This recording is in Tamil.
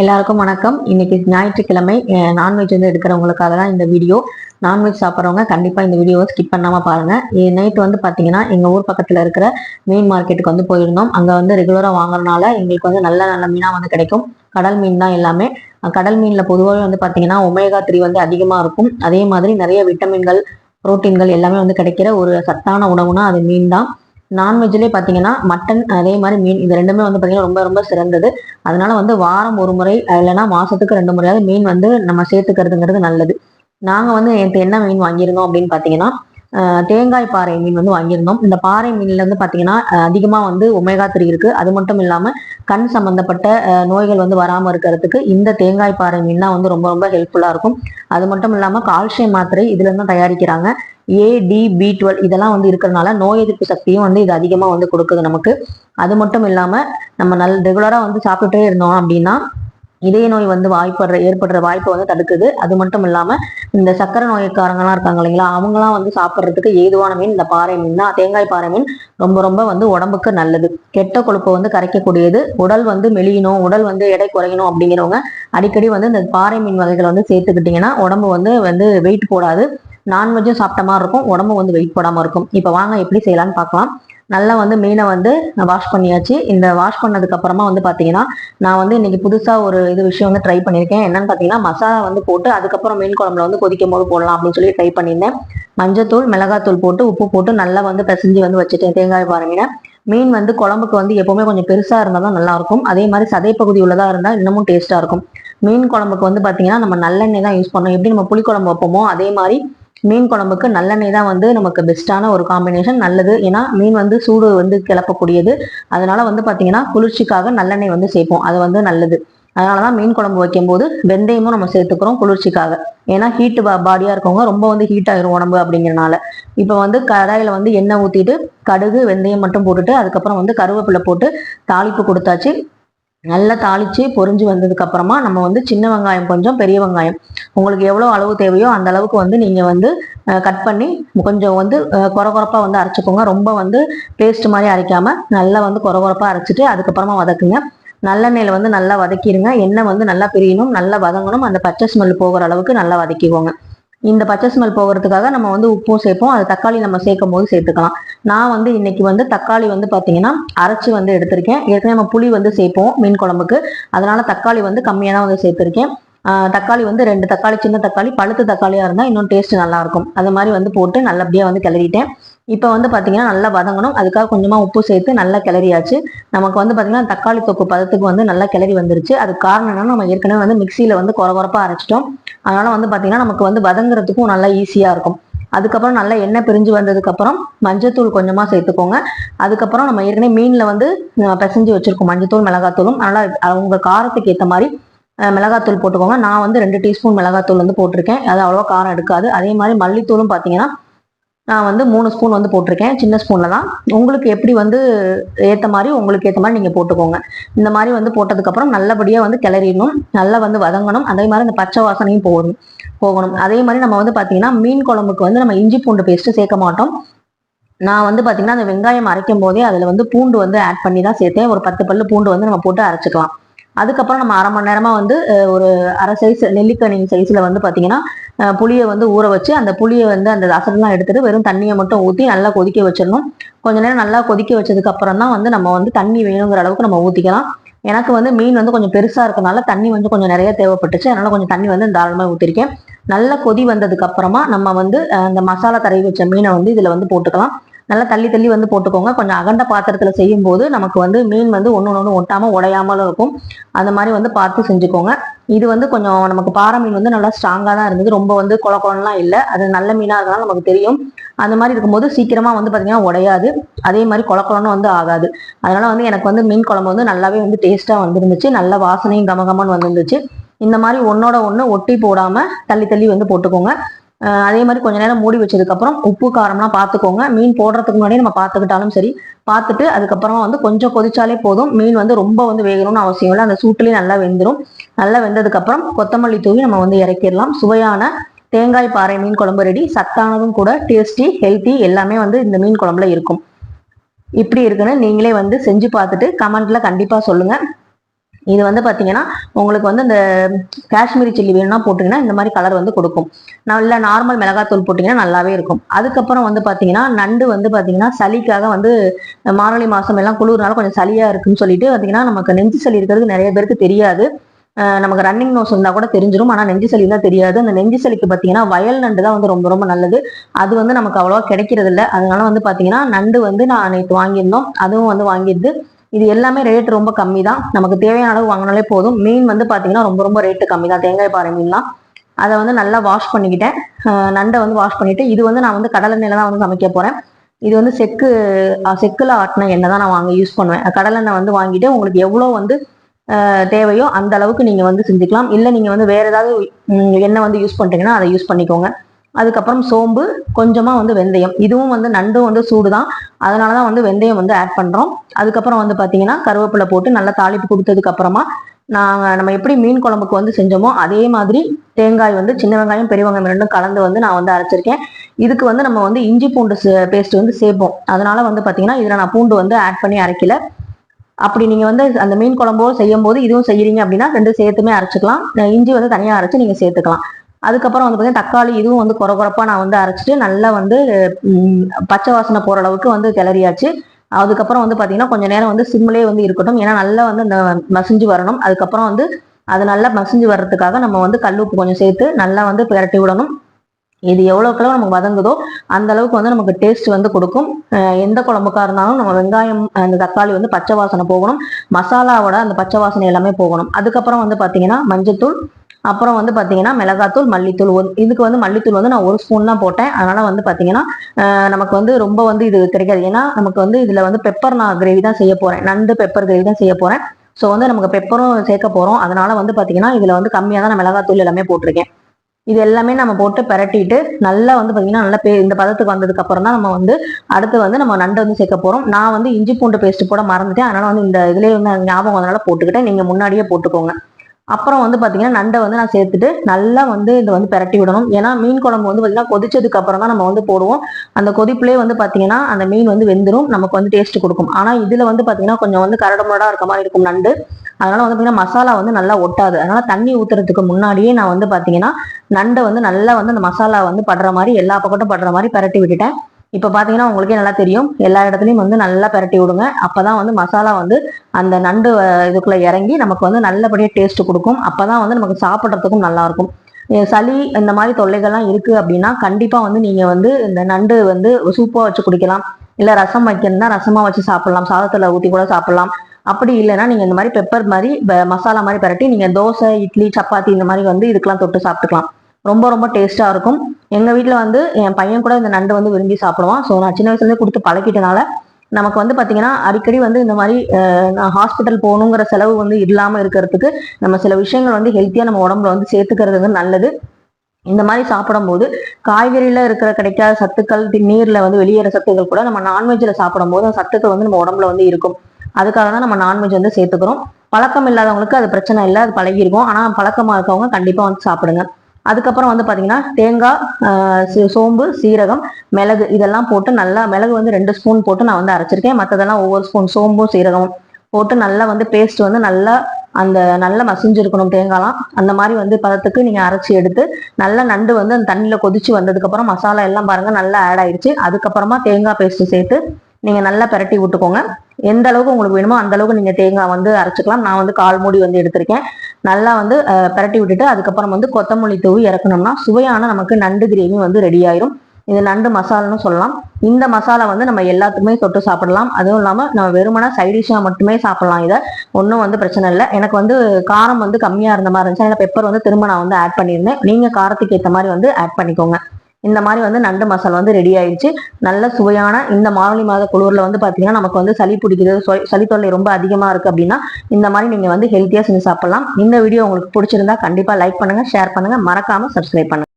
எல்லாருக்கும் வணக்கம். இன்னைக்கு ஞாயிற்றுக்கிழமை நான்வெஜ் வந்து எடுக்கிறவங்களுக்காக தான் இந்த வீடியோ. நான்வெஜ் சாப்பிட்றவங்க கண்டிப்பாக இந்த வீடியோவை ஸ்கிப் பண்ணாமல் பாருங்கள் நைட் வந்து பார்த்தீங்கன்னா எங்கள் ஊர் பக்கத்தில் இருக்கிற மீன் மார்க்கெட்டுக்கு வந்து போயிருந்தோம். அங்கே வந்து ரெகுலராக வாங்குறதுனால எங்களுக்கு வந்து நல்ல நல்ல மீனாக வந்து கிடைக்கும். கடல் மீன் தான் எல்லாமே. கடல் மீனில் பொதுவாகவே வந்து பார்த்தீங்கன்னா ஒமேகா த்ரீ வந்து அதிகமாக இருக்கும். அதே மாதிரி நிறைய விட்டமின்கள் புரோட்டீன்கள் எல்லாமே வந்து கிடைக்கிற ஒரு சத்தான உணவுனா அது மீன் தான். நான்வெஜ்லேயே பார்த்தீங்கன்னா மட்டன் அதே மாதிரி மீன் இது ரெண்டுமே வந்து பார்த்தீங்கன்னா ரொம்ப ரொம்ப சிறந்தது. அதனால வந்து வாரம் ஒரு முறை இல்லைன்னா மாசத்துக்கு ரெண்டு முறையாவது மீன் வந்து நம்ம சேர்த்துக்கிறதுங்கிறது நல்லது. நாங்க வந்து நேற்று என்ன மீன் வாங்கியிருந்தோம் அப்படின்னு பார்த்தீங்கன்னா தேங்காய் பாறை மீன் வந்து வாங்கியிருந்தோம். இந்த பாறை மீன்ல வந்து பார்த்தீங்கன்னா அதிகமாக அதிகமா வந்து ஒமேகா த்ரீ இருக்கு. அது மட்டும் இல்லாம கண் சம்பந்தப்பட்ட நோய்கள் வந்து வராமல் இருக்கிறதுக்கு இந்த தேங்காய் பாறை மீன் தான் வந்து ரொம்ப ரொம்ப ஹெல்ப்ஃபுல்லா இருக்கும். அது மட்டும் இல்லாம கால்சியம் மாத்திரை இதுல இருந்து தான் தயாரிக்கிறாங்க. ஏ டி பி டுவெல் இதெல்லாம் வந்து இருக்கிறதுனால நோய் எதிர்ப்பு சக்தியும் வந்து இது அதிகமா வந்து கொடுக்குது நமக்கு. அது மட்டும் இல்லாம நம்ம நல் ரெகுலரா வந்து சாப்பிட்டுட்டே இருந்தோம் அப்படின்னா இதய நோய் வந்து வாய்ப்படுற ஏற்படுற வாய்ப்பை வந்து தடுக்குது. அது மட்டும் இல்லாம இந்த சக்கரை நோய்க்காரங்கலாம் இருக்காங்க இல்லைங்களா? அவங்கலாம் வந்து சாப்பிட்றதுக்கு ஏதுவான மீன் இந்த பாறை மீன் தான். தேங்காய் பாறை மீன் ரொம்ப ரொம்ப வந்து உடம்புக்கு நல்லது. கெட்ட கொழுப்பை வந்து கரைக்கக்கூடியது. உடல் வந்து மெலியணும் உடல் வந்து எடை குறையணும் அப்படிங்கிறவங்க அடிக்கடி வந்து இந்த பாறை மீன் வகைகளை வந்து சேர்த்துக்கிட்டிங்கன்னா உடம்பு வந்து வந்து வெயிட் போடாது. நான்வெஜ்ஜும் சாப்பிட்ட மாதிரி இருக்கும். உடம்பு வந்து வெயிட் போடாம இருக்கும். இப்போ வாங்க எப்படி செய்யலாம்னு பார்க்கலாம். நல்லா வந்து மீனை வந்து வாஷ் பண்ணியாச்சு. இந்த வாஷ் பண்ணதுக்கு அப்புறமா வந்து பார்த்தீங்கன்னா நான் வந்து இன்னைக்கு புதுசாக ஒரு இது விஷயம் வந்து ட்ரை பண்ணியிருக்கேன். என்னன்னு பார்த்தீங்கன்னா மசாலா வந்து போட்டு அதுக்கப்புறம் மீன் குழம்புல வந்து கொதிக்கும் போது போடலாம் அப்படின்னு சொல்லி ட்ரை பண்ணியிருந்தேன். மஞ்சத்தூள் மிளகாத்தூள் போட்டு உப்பு போட்டு நல்லா வந்து பிசைஞ்சு வந்து வச்சுட்டேன். தேங்காய் பாருங்க மீன் வந்து குழம்புக்கு வந்து எப்பவுமே கொஞ்சம் பெருசாக இருந்தால் தான் நல்லா இருக்கும். அதே மாதிரி சதைப்பகுதி உள்ளதாக இருந்தால் இன்னமும் டேஸ்ட்டாக இருக்கும். மீன் குழம்புக்கு வந்து பார்த்தீங்கன்னா நம்ம நல்லெண்ணெய் தான் யூஸ் பண்ணோம் எப்படி நம்ம புளிக்குழம்பு வைப்போமோ அதே மாதிரி மீன் குழம்புக்கு நல்லெண்ணெய் தான் வந்து நமக்கு பெஸ்ட்டான ஒரு காம்பினேஷன் நல்லது. ஏன்னா மீன் வந்து சூடு வந்து கிளப்பக்கூடியது. அதனால வந்து பார்த்தீங்கன்னா குளிர்ச்சிக்காக நல்லெண்ணெய் வந்து சேர்ப்போம். அது வந்து நல்லது. அதனாலதான் மீன் குழம்பு வைக்கும்போது வெந்தயமும் நம்ம சேர்த்துக்கிறோம் குளிர்ச்சிக்காக. ஏன்னா ஹீட்டு பாடியாக இருக்கவங்க ரொம்ப வந்து ஹீட் ஆயிரும் உடம்பு அப்படிங்கறனால. இப்போ வந்து கடாயில் வந்து எண்ணெய் ஊற்றிட்டு கடுகு வெந்தயம் மட்டும் போட்டுட்டு அதுக்கப்புறம் வந்து கருவேப்பிலை போட்டு தாளிப்பு கொடுத்தாச்சு. நல்லா தாளிச்சு பொரிஞ்சு வந்ததுக்கு அப்புறமா நம்ம வந்து சின்ன வெங்காயம் கொஞ்சம் பெரிய வெங்காயம். உங்களுக்கு எவ்வளோ அளவு தேவையோ அந்த அளவுக்கு வந்து நீங்கள் வந்து கட் பண்ணி கொஞ்சம் வந்து அஹ், கொர வந்து அரைச்சிக்கோங்க. ரொம்ப வந்து பேஸ்ட் மாதிரி அரைக்காமல் நல்லா வந்து கொர கொரப்பா அரைச்சிட்டு அதுக்கப்புறமா வதக்குங்க. நல்லெண்ணெயில் வந்து நல்லா வதக்கிடுங்க எண்ணெய் வந்து நல்லா பிரியணும். நல்லா வதங்கணும். அந்த பச்சை ஸ்மெல் போகிற அளவுக்கு நல்லா வதக்கிக்கோங்க. இந்த பச்சை ஸ்மெல் போகிறதுக்காக நம்ம வந்து உப்பும் சேர்ப்போம். அது தக்காளி நம்ம சேர்க்கும் போது சேர்த்துக்கலாம். நான் வந்து இன்னைக்கு வந்து தக்காளி வந்து பார்த்தீங்கன்னா அரைச்சி வந்து எடுத்திருக்கேன். ஏற்கனவே நம்ம புளி வந்து சேர்ப்போம் மீன் குழம்புக்கு. அதனால தக்காளி வந்து கம்மியாக தான் வந்து சேர்த்துருக்கேன். தக்காளி வந்து ரெண்டு தக்காளி சின்ன தக்காளி பழுத்த தக்காளியாக இருந்தால் இன்னும் டேஸ்ட் நல்லாயிருக்கும். அது மாதிரி வந்து போட்டு நல்லபடியாக வந்து கிளறிட்டேன். இப்போ வந்து பார்த்தீங்கன்னா நல்லா வதங்கணும். அதுக்காக கொஞ்சமாக உப்பு சேர்த்து நல்லா கிளறியாச்சு. நமக்கு வந்து பார்த்தீங்கன்னா தக்காளி தொக்கு பதத்துக்கு வந்து நல்லா கிளறி வந்துருச்சு. அதுக்கு காரணம் நம்ம ஏற்கனவே வந்து மிக்சியில் வந்து குறகுறப்பாக அரைச்சிட்டோம். அதனால் வந்து பார்த்தீங்கன்னா நமக்கு வந்து வதங்குறதுக்கும் நல்லா ஈஸியாக இருக்கும். அதுக்கப்புறம் நல்லா எண்ணெய் பிரிஞ்சு வந்ததுக்கப்புறம் மஞ்சத்தூள் கொஞ்சமாக சேர்த்துக்கோங்க. அதுக்கப்புறம் நம்ம ஏற்கனவே மீனில் வந்து பிசைஞ்சு வச்சுருக்கோம் மஞ்சத்தூள் மிளகாத்தூளும். அதனால் அவங்க காரத்துக்கு ஏற்ற மாதிரி மிளகாத்தூள் போட்டுக்கோங்க. நான் வந்து ரெண்டு டீஸ்பூன் மிளகாத்தூள் வந்து போட்டிருக்கேன். அது அவ்வளோவா காரம் எடுக்காது. அதே மாதிரி மல்லித்தூளும் பார்த்தீங்கன்னா நான் வந்து மூணு ஸ்பூன் வந்து போட்டிருக்கேன். சின்ன ஸ்பூனில் தான். உங்களுக்கு எப்படி வந்து ஏற்ற மாதிரி உங்களுக்கு ஏற்ற மாதிரி நீங்கள் போட்டுக்கோங்க. இந்த மாதிரி வந்து போட்டதுக்கப்புறம் நல்லபடியாக வந்து கிளறிடணும். நல்லா வந்து வதங்கணும். அதே மாதிரி அந்த பச்சை வாசனையும் போகணும். போகணும். அதே மாதிரி நம்ம வந்து பார்த்தீங்கன்னா மீன் குழம்புக்கு வந்து நம்ம இஞ்சி பூண்டு பேஸ்ட்டு சேர்க்க மாட்டோம். நான் வந்து பார்த்தீங்கன்னா அந்த வெங்காயம் அரைக்கும் போதே அதில் வந்து பூண்டு வந்து ஆட் பண்ணி தான் சேர்த்தேன். ஒரு பத்து பல்லு பூண்டு வந்து நம்ம போட்டு அரைச்சிக்கலாம். அதுக்கப்புறம் நம்ம அரை மணி நேரமாக வந்து ஒரு அரை சைஸ் நெல்லிக்கனி சைஸ்ல வந்து பார்த்தீங்கன்னா புளியை வந்து ஊற வச்சு அந்த புளியை வந்து அந்த அசரெல்லாம் எடுத்துட்டு வெறும் தண்ணியை மட்டும் ஊற்றி நல்லா கொதிக்க வச்சிடணும். கொஞ்ச நேரம் நல்லா கொதிக்க வச்சதுக்கப்புறம் தான் வந்து நம்ம வந்து தண்ணி வேணுங்கிற அளவுக்கு நம்ம ஊற்றிக்கலாம் எனக்கு வந்து மீன் வந்து கொஞ்சம் பெருசாக இருக்கனால தண்ணி வந்து கொஞ்சம் நிறைய தேவைப்பட்டுச்சு. அதனால் கொஞ்சம் தண்ணி வந்து தாராளமாக ஊற்றிருக்கேன் நல்லா கொதி வந்ததுக்கு அப்புறமா நம்ம வந்து அந்த மசாலா தடவி வச்ச மீனை வந்து இதில் வந்து போட்டுக்கலாம். நல்லா தள்ளி தள்ளி வந்து போட்டுக்கோங்க. கொஞ்சம் அகண்ட பாத்திரத்தில் செய்யும் போது நமக்கு வந்து மீன் வந்து ஒன்று ஒன்று ஒட்டாமல் உடையாமலும் இருக்கும். அந்த மாதிரி வந்து பார்த்து செஞ்சுக்கோங்க. இது வந்து கொஞ்சம் நமக்கு பாறை மீன் வந்து நல்லா ஸ்ட்ராங்காக தான் இருந்தது. ரொம்ப வந்து குளக்குளம்லாம் இல்லை. அது நல்ல மீனாக இருந்தாலும் நமக்கு தெரியும். அந்த மாதிரி இருக்கும்போது சீக்கிரமாக வந்து பார்த்திங்கன்னா உடையாது. அதே மாதிரி குளக்குளம்னு வந்து ஆகாது. அதனால வந்து எனக்கு வந்து மீன் குழம்பு வந்து நல்லாவே வந்து டேஸ்ட்டாக வந்துருந்துச்சு. நல்ல வாசனையும் கமகமன்னு வந்துருந்துச்சு. இந்த மாதிரி ஒன்னோட ஒன்று ஒட்டி போடாமல் தள்ளி தள்ளி வந்து போட்டுக்கோங்க. அதே மாதிரி கொஞ்ச நேரம் மூடி வச்சதுக்கப்புறம் உப்பு காரம்லாம் பார்த்துக்கோங்க. மீன் போடுறதுக்கு முன்னாடி நம்ம பார்த்துக்கிட்டாலும் சரி. பார்த்துட்டு அதுக்கப்புறமா வந்து கொஞ்சம் கொதிச்சாலே போதும். மீன் வந்து ரொம்ப வந்து வேகணும்னு அவசியம் இல்லை. அந்த சூட்டுலேயே நல்லா வெந்துடும் நல்லா வெந்ததுக்கப்புறம் கொத்தமல்லி தூவி நம்ம வந்து இறக்கிடலாம். சுவையான தேங்காய் பாறை மீன் குழம்பு ரெடி சத்தானதும் கூட டேஸ்டி ஹெல்த்தி எல்லாமே வந்து இந்த மீன் குழம்புல இருக்கும். இப்படி இருக்குன்னு நீங்களே வந்து செஞ்சு பார்த்துட்டு கமெண்ட்ல கண்டிப்பா சொல்லுங்க. இது வந்து பார்த்தீங்கன்னா உங்களுக்கு வந்து இந்த காஷ்மீரி சில்லி வேணும்னா போட்டிங்கன்னா இந்த மாதிரி கலர் வந்து கொடுக்கும். நல்ல நார்மல் மிளகாத்தூள் போட்டிங்கன்னா நல்லாவே இருக்கும். அதுக்கப்புறம் வந்து பார்த்தீங்கன்னா நண்டு வந்து பார்த்தீங்கன்னா சளிக்காக வந்து மார்கழி மாதம் எல்லாம் குளிர்னால கொஞ்சம் சளியாக இருக்குன்னு சொல்லிட்டு பார்த்தீங்கன்னா நமக்கு நெஞ்சு சளி இருக்கிறது நிறைய பேருக்கு தெரியாது. நமக்கு ரன்னிங் நோஸ் இருந்தால் கூட தெரிஞ்சிடும் ஆனால் நெஞ்சு சளி தான் தெரியாது. அந்த நெஞ்சு சளிக்கு பார்த்தீங்கன்னா வயல் நண்டு தான் வந்து ரொம்ப ரொம்ப நல்லது. அது வந்து நமக்கு அவ்வளோவா கிடைக்கிறது இல்லை அதனால வந்து பார்த்தீங்கன்னா நண்டு வந்து நான் நேற்று வாங்கியிருந்தோம். அதுவும் வந்து வாங்கியிருந்து இது எல்லாமே ரேட் ரொம்ப கம்மி தான் நமக்கு தேவையான அளவு வாங்கினாலே போதும். மீன் வந்து பார்த்தீங்கன்னா ரொம்ப ரொம்ப ரேட்டு கம்மி தான் தேங்காய் பாறை மீன்லாம். அதை வந்து நல்லா வாஷ் பண்ணிக்கிட்டேன். நண்டை வந்து வாஷ் பண்ணிட்டு இது வந்து நான் வந்து கடலெண்ணெயில தான் வந்து சமைக்க போறேன். இது வந்து செக்கு அஹ் செக்குல ஆட்டின எண்ணெய் தான் நான் வாங்க யூஸ் பண்ணுவேன். கடலெண்ணெய் வந்து வாங்கிட்டு உங்களுக்கு எவ்வளோ வந்து தேவையோ அந்த அளவுக்கு நீங்க வந்து செஞ்சுக்கலாம். இல்லை நீங்க வந்து வேற ஏதாவது எண்ணெய் வந்து யூஸ் பண்ணுறீங்கன்னா அதை யூஸ் பண்ணிக்கோங்க. அதுக்கப்புறம் சோம்பு கொஞ்சமாக வந்து வெந்தயம். இதுவும் வந்து நண்டும் வந்து சூடு தான் அதனால தான் வந்து வெந்தயம் வந்து ஆட் பண்ணுறோம் அதுக்கப்புறம் வந்து பார்த்தீங்கன்னா கருவேப்பிலை போட்டு நல்லா தாளிப்பு கொடுத்ததுக்கப்புறமா நாங்கள் நம்ம எப்படி மீன் குழம்புக்கு வந்து செஞ்சோமோ அதே மாதிரி தேங்காய் வந்து சின்ன வெங்காயம் பெரிய வெங்காயம் ரெண்டும் கலந்து வந்து நான் வந்து அரைச்சிருக்கேன். இதுக்கு வந்து நம்ம வந்து இஞ்சி பூண்டு பேஸ்ட் வந்து சேர்ப்போம். அதனால வந்து பார்த்தீங்கன்னா இதில் நான் பூண்டு வந்து ஆட் பண்ணி அரைக்கல. அப்படி நீங்கள் வந்து அந்த மீன் குழம்போ செய்யும் போது இதுவும் செய்கிறீங்க அப்படின்னா ரெண்டு சேர்த்துமே அரைச்சிக்கலாம். இஞ்சி வந்து தனியாக அரைச்சி நீங்கள் சேர்த்துக்கலாம். அதுக்கப்புறம் வந்து பார்த்தீங்கன்னா தக்காளி இதுவும் வந்து குறை குறைப்பா நான் வந்து அரைச்சிட்டு நல்லா வந்து பச்சை வாசனை போகிற அளவுக்கு வந்து கிளறியாச்சு. அதுக்கப்புறம் வந்து பார்த்தீங்கன்னா கொஞ்ச நேரம் வந்து சிம்மிலே வந்து இருக்கட்டும். ஏன்னா நல்லா வந்து இந்த மசிஞ்சு வரணும். அதுக்கப்புறம் வந்து அது நல்லா மசிஞ்சு வர்றதுக்காக நம்ம வந்து கல் உப்பு கொஞ்சம் சேர்த்து நல்லா வந்து பிரட்டி விடணும். இது எவ்வளோக்கு எவ்வளோ நமக்கு வதங்குதோ அந்த அளவுக்கு வந்து நமக்கு டேஸ்ட் வந்து கொடுக்கும். எந்த குழம்புக்கா இருந்தாலும் நம்ம வெங்காயம் அந்த தக்காளி வந்து பச்சை வாசனை போகணும். மசாலாவோட அந்த பச்சை வாசனை எல்லாமே போகணும். அதுக்கப்புறம் வந்து பார்த்தீங்கன்னா மஞ்சத்தூள் அப்புறம் வந்து பார்த்தீங்கன்னா மிளகாத்தூள் மல்லித்தூள் இதுக்கு வந்து மல்லித்தூள் வந்து நான் ஒரு ஸ்பூன் தான் போட்டேன். அதனால் வந்து பார்த்தீங்கன்னா நமக்கு வந்து ரொம்ப வந்து இது கிடைக்காது. ஏன்னா நமக்கு வந்து இதில் வந்து பெப்பர் நான் கிரேவி தான் செய்ய போகிறேன் நண்டு பெப்பர் கிரேவி தான் செய்ய போகிறேன் ஸோ வந்து நமக்கு பெப்பரும் சேர்க்க போகிறோம் அதனால் வந்து பார்த்தீங்கன்னா இதில் வந்து கம்மியாக தான் நான் மிளகாத்தூள் எல்லாமே போட்டிருக்கேன். இது எல்லாமே நம்ம போட்டு பிரட்டிட்டு நல்லா வந்து பார்த்தீங்கன்னா நல்லா பே இந்த பதத்துக்கு வந்ததுக்கு அப்புறம் தான் நம்ம வந்து அடுத்து வந்து நம்ம நண்டு வந்து சேர்க்க போகிறோம் நான் வந்து இஞ்சி பூண்டு பேஸ்ட் போட மறந்துட்டேன். அதனால வந்து இந்த இதுலேயே வந்து ஞாபகம் வந்தனால போட்டுக்கிட்டேன். நீங்கள் முன்னாடியே போட்டுக்கோங்க. அப்புறம் வந்து பார்த்தீங்கன்னா நண்டை வந்து நான் சேர்த்துட்டு நல்லா வந்து இதை வந்து பிரட்டி விடணும். ஏன்னா மீன் குழம்பு வந்து பார்த்தீங்கன்னா கொதிச்சதுக்கு அப்புறம் தான் நம்ம வந்து போடுவோம். அந்த கொதிப்புலேயே வந்து பார்த்தீங்கன்னா அந்த மீன் வந்து வெந்துடும் நமக்கு வந்து டேஸ்ட் கொடுக்கும். ஆனால் இதில் வந்து பார்த்தீங்கன்னா கொஞ்சம் வந்து கரடுமுரடா இருக்க மாதிரி இருக்கும் நண்டு. அதனால வந்து பார்த்தீங்கன்னா மசாலா வந்து நல்லா ஒட்டாது. அதனால தண்ணி ஊற்றுறதுக்கு முன்னாடியே நான் வந்து பார்த்தீங்கன்னா நண்டை வந்து நல்லா வந்து அந்த மசாலா வந்து படுற மாதிரி எல்லா பக்கட்டும் படுற மாதிரி பிரட்டி விட்டுட்டேன். இப்போ பார்த்தீங்கன்னா உங்களுக்கே நல்லா தெரியும். எல்லா இடத்துலையும் வந்து நல்லா பிரட்டி விடுங்க. அப்பதான் வந்து மசாலா வந்து அந்த நண்டு இதுக்குள்ளே இறங்கி நமக்கு வந்து நல்லபடியாக டேஸ்ட் கொடுக்கும். அப்போ தான் வந்து நமக்கு சாப்பிட்றதுக்கும் நல்லாயிருக்கும் சளி இந்த மாதிரி தொல்லைகள்லாம் இருக்குது அப்படின்னா கண்டிப்பாக வந்து நீங்கள் வந்து இந்த நண்டு வந்து சூப்பாக வச்சு குடிக்கலாம். இல்லை ரசம் வைக்கணும்னா ரசமாக வச்சு சாப்பிட்லாம். சாதத்தில் ஊற்றி கூட சாப்பிட்லாம். அப்படி இல்லைன்னா நீங்கள் இந்த மாதிரி பெப்பர் மாதிரி மசாலா மாதிரி பரட்டி நீங்கள் தோசை இட்லி சப்பாத்தி இந்த மாதிரி வந்து இதுக்கெல்லாம் தொட்டு சாப்பிட்டுக்கலாம். ரொம்ப ரொம்ப டேஸ்ட்டாக இருக்கும். எங்கள் வீட்டில் வந்து என் பையன் கூட இந்த நண்டு வந்து விரும்பி சாப்பிடுவான். ஸோ நான் சின்ன வயசுலேருந்து கொடுத்து பழக்கிட்டனால நமக்கு வந்து பார்த்தீங்கன்னா அடிக்கடி வந்து இந்த மாதிரி நான் ஹாஸ்பிட்டல் போகணுங்கிற செலவு வந்து இல்லாமல் இருக்கிறதுக்கு நம்ம சில விஷயங்கள் வந்து ஹெல்த்தியாக நம்ம உடம்புல வந்து சேர்த்துக்கிறது வந்து நல்லது. இந்த மாதிரி சாப்பிடும்போது காய்கறியில் இருக்கிற கிடைக்காத சத்துக்கள் திண்ணீரில் வந்து வெளியேற சத்துக்கள் கூட நம்ம நான்வெஜ்ஜில் சாப்பிடும்போது அந்த சத்துக்கள் வந்து நம்ம உடம்புல வந்து இருக்கும். அதுக்காக தான் நம்ம நான்வெஜ் வந்து சேர்த்துக்கிறோம். பழக்கம் இல்லாதவங்களுக்கு அது பிரச்சனை இல்லை அது பழகிருக்கும். ஆனால் பழக்கமா இருக்கவங்க கண்டிப்பாக வந்து சாப்பிடுங்க. அதுக்கப்புறம் வந்து பார்த்தீங்கன்னா தேங்காய் சோம்பு சீரகம் மிளகு இதெல்லாம் போட்டு நல்லா மிளகு வந்து ரெண்டு ஸ்பூன் போட்டு நான் வந்து அரைச்சிருக்கேன். மற்றதெல்லாம் ஒவ்வொரு ஸ்பூன் சோம்பும் சீரகமும் போட்டு நல்லா வந்து பேஸ்ட் வந்து நல்லா அந்த நல்லா மசிஞ்சிருக்கணும் தேங்காய்லாம். அந்த மாதிரி வந்து பதத்துக்கு நீங்கள் அரைச்சி எடுத்து நல்லா நண்டு வந்து அந்த தண்ணியில் கொதிச்சு வந்ததுக்கப்புறம் மசாலா எல்லாம் பாருங்கள் நல்லா ஆட் ஆயிடுச்சு. அதுக்கப்புறமா தேங்காய் பேஸ்ட்டு சேர்த்து நீங்கள் நல்லா பிரட்டி விட்டுக்கோங்க. எந்த அளவுக்கு உங்களுக்கு வேணுமோ அந்த அளவுக்கு நீங்கள் தேங்காய் வந்து அரைச்சிக்கலாம். நான் வந்து கால் மூடி வந்து எடுத்திருக்கேன். நல்லா வந்து பரட்டி பிரட்டி விட்டுட்டு அதுக்கப்புறம் வந்து கொத்தமல்லி தூவி இறக்கணும்னா சுவையான நமக்கு நண்டு கிரேவி வந்து ரெடி ஆயிரும். இது நண்டு மசாலான்னு சொல்லலாம். இந்த மசாலா வந்து நம்ம எல்லாத்துக்குமே தொட்டு சாப்பிடலாம். அதுவும் இல்லாமல் நம்ம வெறுமனா சைடிஷாக மட்டுமே சாப்பிடலாம் இதை. ஒன்றும் வந்து பிரச்சனை இல்லை. எனக்கு வந்து காரம் வந்து கம்மியாக இருந்த மாதிரி இருந்துச்சு. அதில் பெப்பர் வந்து திரும்ப நான் வந்து ஆட் பண்ணியிருந்தேன். நீங்கள் காரத்துக்கு ஏற்ற மாதிரி வந்து ஆட் பண்ணிக்கோங்க. இந்த மாதிரி வந்து நண்டு மசாலா வந்து ரெடி ஆயிடுச்சு நல்ல சுவையான இந்த மார்கழி மாத குளிரில் வந்து பார்த்தீங்கன்னா நமக்கு வந்து சளி பிடிக்கிறது சளி தொல்லை ரொம்ப அதிகமாக இருக்குது அப்படின்னா இந்த மாதிரி நீங்கள் வந்து ஹெல்த்தியாக செஞ்சு சாப்பிடலாம். இந்த வீடியோ உங்களுக்கு பிடிச்சிருந்தா கண்டிப்பாக லைக் பண்ணுங்க ஷேர் பண்ணுங்க. மறக்காமல் சப்ஸ்கிரைப் பண்ணுங்க.